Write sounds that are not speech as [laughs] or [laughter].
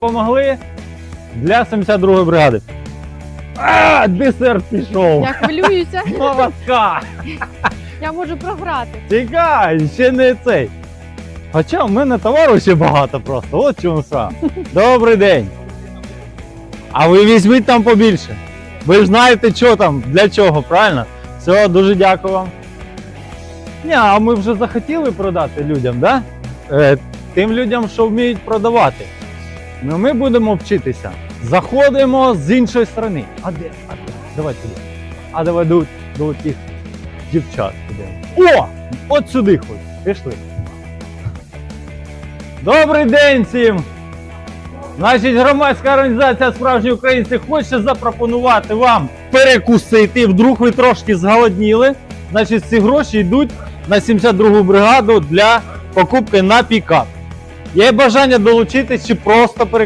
Помогли для 72-ї бригади. А, десерт пішов. Я хвилююся, [laughs] Молока. я можу програти. Тікай, ще не цей. Хоча в мене товару ще багато просто. От чому сам. Добрий день. А ви візьміть там побільше. Ви ж знаєте, що там, для чого, правильно? Все, дуже дякую вам. Ні, а ми вже захотіли продати людям, да? Е, тим людям, що вміють продавати. Ну ми будемо вчитися. Заходимо з іншої сторони. А де? А де? Давай туди. А давай до, до тих дівчат підемо. О! От сюди хоч. Пішли. Добрий день всім! Значить, громадська організація Справжні українці хоче запропонувати вам перекусити. Вдруг ви трошки зголодніли. Значить, ці гроші йдуть на 72-гу бригаду для покупки на пікап. Є бажання долучитись чи просто перекусити.